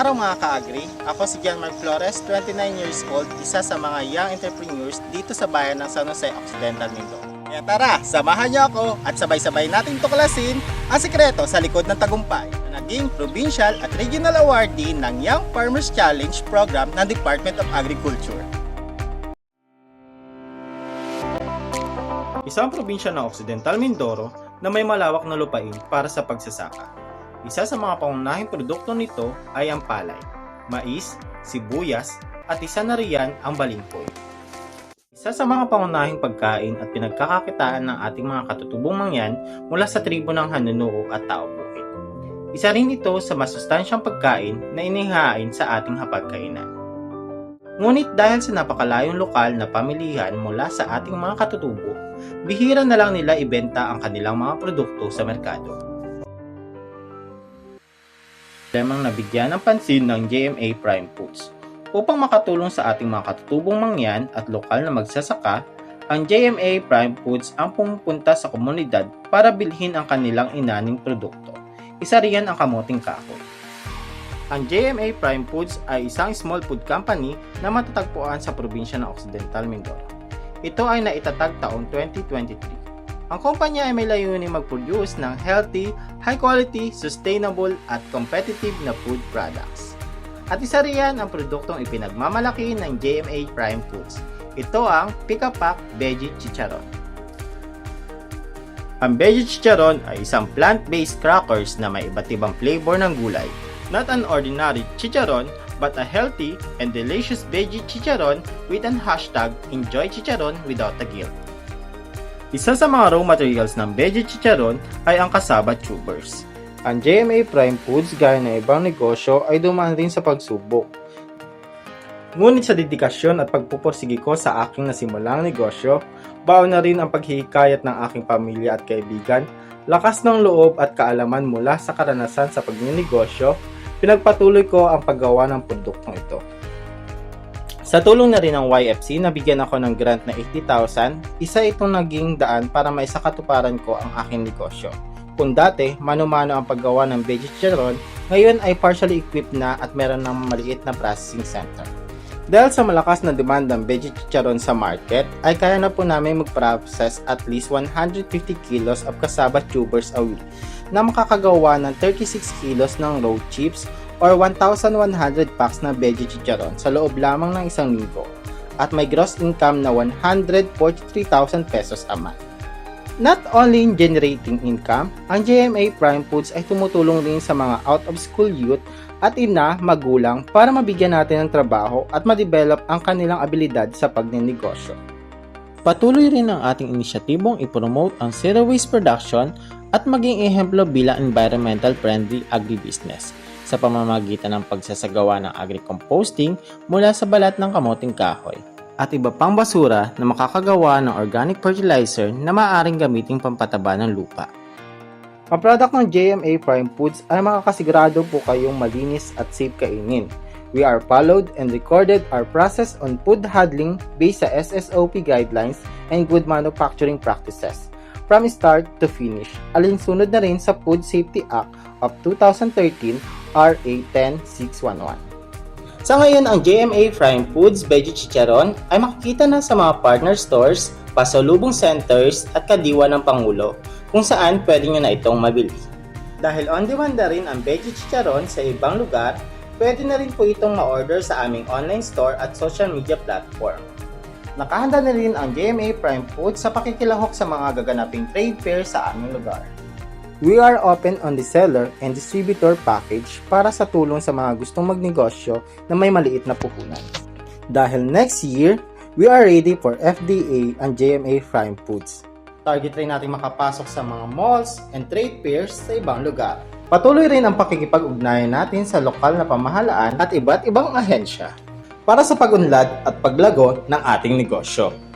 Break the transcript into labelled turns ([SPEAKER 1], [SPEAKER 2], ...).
[SPEAKER 1] araw mga ka-agri, ako si John Mark Flores, 29 years old, isa sa mga young entrepreneurs dito sa bayan ng San Jose Occidental Mindoro. Kaya tara, samahan niyo ako at sabay-sabay nating tuklasin ang sikreto sa likod ng tagumpay na naging provincial at regional awardee ng Young Farmers Challenge program ng Department of Agriculture. Isang probinsya ng Occidental Mindoro na may malawak na lupain para sa pagsasaka. Isa sa mga pangunahing produkto nito ay ang palay, mais, sibuyas, at isa na riyan ang balingkoy. Isa sa mga pangunahing pagkain at pinagkakakitaan ng ating mga katutubong mangyan mula sa tribo ng Hanunuo at Tao Bukid. Isa rin ito sa masustansyang pagkain na inihain sa ating hapagkainan. Ngunit dahil sa napakalayong lokal na pamilihan mula sa ating mga katutubo, bihira na lang nila ibenta ang kanilang mga produkto sa merkado. Lemang nabigyan ng pansin ng JMA Prime Foods. Upang makatulong sa ating mga katutubong mangyan at lokal na magsasaka, ang JMA Prime Foods ang pumupunta sa komunidad para bilhin ang kanilang inaning produkto. Isa riyan ang kamoting kahoy. Ang JMA Prime Foods ay isang small food company na matatagpuan sa probinsya ng Occidental Mindoro. Ito ay naitatag taong 2023. Ang kumpanya ay may layunin mag-produce ng healthy, high-quality, sustainable at competitive na food products. At isa riyan ang produktong ipinagmamalaki ng JMA Prime Foods. Ito ang Pika Pack Veggie Chicharon. Ang Veggie Chicharon ay isang plant-based crackers na may iba't ibang flavor ng gulay. Not an ordinary chicharon, but a healthy and delicious veggie chicharon with an hashtag Enjoy Chicharon Without a Guilt. Isa sa mga raw materials ng veggie chicharon ay ang kasaba tubers. Ang JMA Prime Foods gaya ng ibang negosyo ay dumaan rin sa pagsubok. Ngunit sa dedikasyon at pagpupursige ko sa aking nasimulang negosyo, baon na rin ang paghihikayat ng aking pamilya at kaibigan, lakas ng loob at kaalaman mula sa karanasan sa pagninegosyo, pinagpatuloy ko ang paggawa ng produktong ito. Sa tulong na rin ng YFC, nabigyan ako ng grant na 80,000. Isa itong naging daan para may sakatuparan ko ang aking negosyo. Kung dati, mano-mano ang paggawa ng chicharon, ngayon ay partially equipped na at meron ng maliit na processing center. Dahil sa malakas na demand ng chicharon sa market, ay kaya na po namin mag-process at least 150 kilos of cassava tubers a week na makakagawa ng 36 kilos ng road chips or 1,100 packs na veggie chicharon sa loob lamang ng isang linggo at may gross income na 143,000 pesos a month. Not only in generating income, ang JMA Prime Foods ay tumutulong rin sa mga out-of-school youth at ina, magulang para mabigyan natin ng trabaho at ma-develop ang kanilang abilidad sa pagninegosyo. Patuloy rin ang ating inisyatibong ipromote ang zero waste production at maging ehemplo bilang environmental friendly agribusiness sa pamamagitan ng pagsasagawa ng agri-composting mula sa balat ng kamoting kahoy at iba pang basura na makakagawa ng organic fertilizer na maaaring gamiting pampataba ng lupa. Ang product ng JMA Prime Foods ay makakasigurado po kayong malinis at safe kainin. We are followed and recorded our process on food handling based sa SSOP guidelines and good manufacturing practices from start to finish. Alinsunod na rin sa Food Safety Act of 2013 RA 10611. Sa ngayon, ang JMA Prime Foods Veggie Chicharon ay makikita na sa mga partner stores, pasalubong centers at kadiwa ng Pangulo kung saan pwede nyo na itong mabili. Dahil on demand na rin ang Veggie Chicharon sa ibang lugar, pwede na rin po itong ma-order sa aming online store at social media platform. Nakahanda na rin ang JMA Prime Foods sa pakikilahok sa mga gaganaping trade fair sa aming lugar. We are open on the seller and distributor package para sa tulong sa mga gustong magnegosyo na may maliit na puhunan. Dahil next year, we are ready for FDA and JMA Prime Foods. Target rin natin makapasok sa mga malls and trade fairs sa ibang lugar. Patuloy rin ang pakikipag-ugnayan natin sa lokal na pamahalaan at iba't ibang ahensya para sa pag-unlad at paglago ng ating negosyo.